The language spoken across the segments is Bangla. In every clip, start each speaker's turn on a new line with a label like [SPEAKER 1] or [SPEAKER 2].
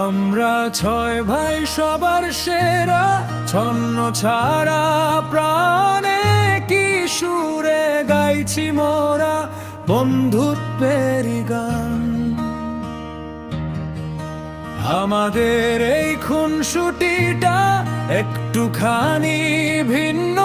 [SPEAKER 1] আমরা ছয় ভাই সবার সেরা, ছন্ন ছাড়া প্রাণে কি সুরে গাইছি মোরা বন্ধুত্বের গান। আমাদের এই খুনসুটিটা একটুখানি ভিন্ন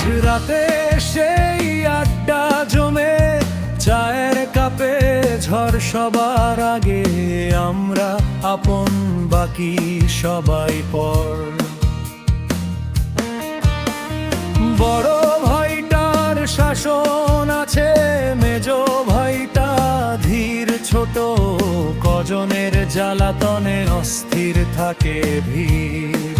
[SPEAKER 1] মাঝরাতে সেই আড্ডা জমে, চায়ের কাপে ঝড় সবার আগে আমরা আপন বাকি সবাই পর। বড় ভাইটার শাসন আছে, মেজ ভাইটা ধীর, ছোট কজনের জ্বালাতনে অস্থির থাকে ভিড়।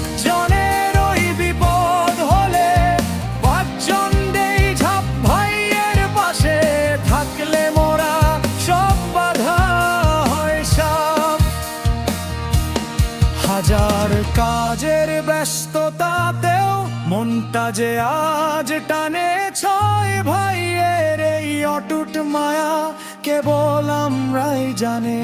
[SPEAKER 1] ব্যস্ততাতেও মনটা যে আজ টানে ছয় ভাইয়ের এই অটুট মায়া কেবল আমরাই জানে।